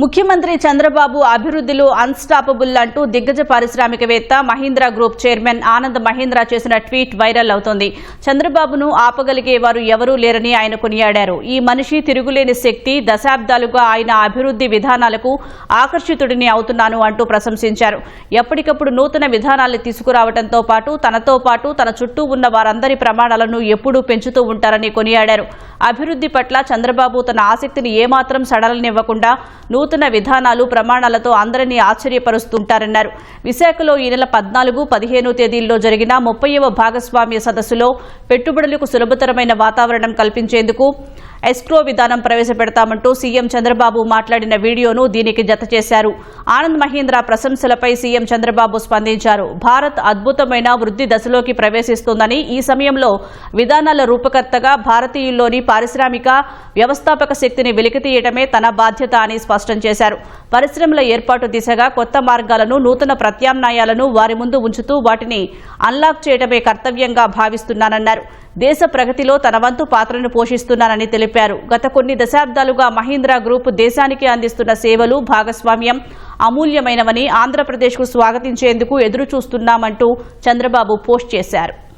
ముఖ్యమంత్రి చంద్రబాబు అభివృద్ధిలో అన్స్టాపబుల్ అంటూ దిగ్గజ పారిశ్రామికవేత్త మహీంద్రా గ్రూప్ చైర్మన్ ఆనంద్ మహీంద్రా చేసిన ట్వీట్ వైరల్ అవుతోంది. చంద్రబాబును ఆపగలిగే వారు ఎవరూ లేరని ఆయన కొనియాడారు. ఈ మనిషి తిరుగులేని శక్తి దశాబ్దాలుగా ఆయన అభివృద్ధి విధానాలకు ఆకర్షితుడిని అవుతున్నాను అంటూ ప్రశంసించారు. ఎప్పటికప్పుడు నూతన విధానాలు తీసుకురావడంతో పాటు తనతో పాటు తన చుట్టూ ఉన్న వారందరి ప్రమాణాలను ఎప్పుడూ పెంచుతూ ఉంటారని కొనియాడారు. అభివృద్ధి పట్ల చంద్రబాబు తన ఆసక్తిని ఏమాత్రం సడలనివ్వకుండా నూతన విధానాలు ప్రమాణాలతో అందరినీ ఆశ్చర్యపరుస్తుంటారన్నారు. విశాఖలో ఈ నెల పద్నాలుగు పదిహేను తేదీల్లో జరిగిన ముప్పైవ భాగస్వామ్య సదస్సులో పెట్టుబడులకు సులభతరమైన వాతావరణం కల్పించేందుకు ఎస్క్రో విధానం ప్రవేశపెడతామంటూ సీఎం చంద్రబాబు మాట్లాడిన వీడియోను దీనికి జత చేశారు. ఆనంద్ మహీంద్ర ప్రశంసలపై సీఎం చంద్రబాబు స్పందించారు. భారత్ అద్భుతమైన వృద్ధి దశలోకి ప్రవేశిస్తోందని ఈ సమయంలో విధానాల రూపకర్తగా భారతీయుల్లోని పారిశ్రామిక వ్యవస్థాపక శక్తిని వెలికితీయటమే తన బాధ్యత అని స్పష్టం చేశారు. పరిశ్రమల ఏర్పాటు దిశగా కొత్త మార్గాలను నూతన ప్రత్యామ్నాయాలను వారి ముందు ఉంచుతూ వాటిని అన్లాక్ చేయడమే కర్తవ్యంగా భావిస్తున్నానన్నారు. దేశ ప్రగతిలో తన వంతు పాత్రను పోషిస్తున్నానని తెలిపారు. గత కొన్ని దశాబ్దాలుగా మహీంద్రా గ్రూప్ దేశానికి అందిస్తున్న సేవలు భాగస్వామ్యం అమూల్యమైనవని ఆంధ్రప్రదేశ్కు స్వాగతించేందుకు ఎదురుచూస్తున్నామంటూ చంద్రబాబు పోస్ట్ చేశారు.